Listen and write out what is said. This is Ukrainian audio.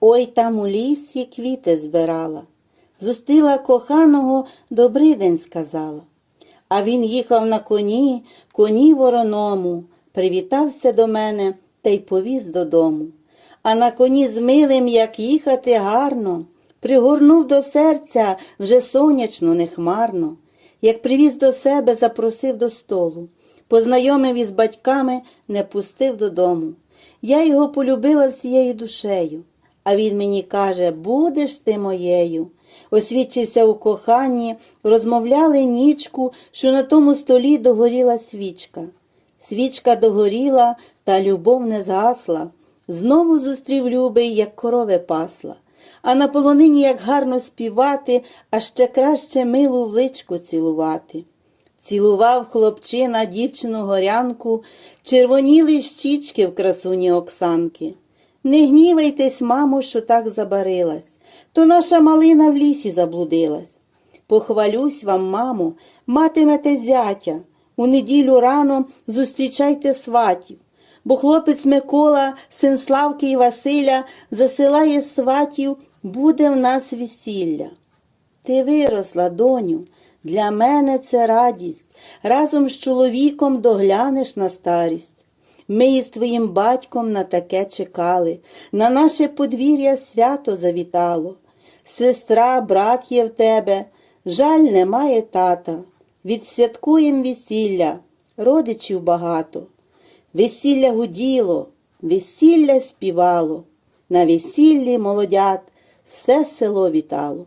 Ой там у лісі квіти збирала. Зустріла коханого, добрий день сказала. А він їхав на коні, коні вороному, привітався до мене та й повіз додому. А на коні з милим, як їхати гарно, пригорнув до серця вже сонячно, нехмарно. Як привіз до себе, запросив до столу, познайомив із батьками, не пустив додому. Я його полюбила всією душею, а він мені каже, будеш ти моєю. Освідчився у коханні, розмовляли нічку, що на тому столі догоріла свічка. Свічка догоріла, та любов не згасла. Знову зустрів любий, як корови пасла. А на полонині як гарно співати, а ще краще милу в личку цілувати. Цілував хлопчина дівчину горянку, червоніли щічки в красуні Оксанки. Не гнівайтесь, мамо, що так забарилась, то наша малина в лісі заблудилась. Похвалюсь вам, мамо, матимете зятя. У неділю рано зустрічайте сватів, бо хлопець Микола, син Славки і Василя, засилає сватів, буде в нас весілля. Ти виросла, доню, для мене це радість. Разом з чоловіком доглянеш на старість. Ми із твоїм батьком на таке чекали, на наше подвір'я свято завітало. Сестра, брат є в тебе, жаль, немає тата. Відсвяткуєм весілля, родичів багато. Весілля гуділо, весілля співало, на весіллі молодят все село вітало.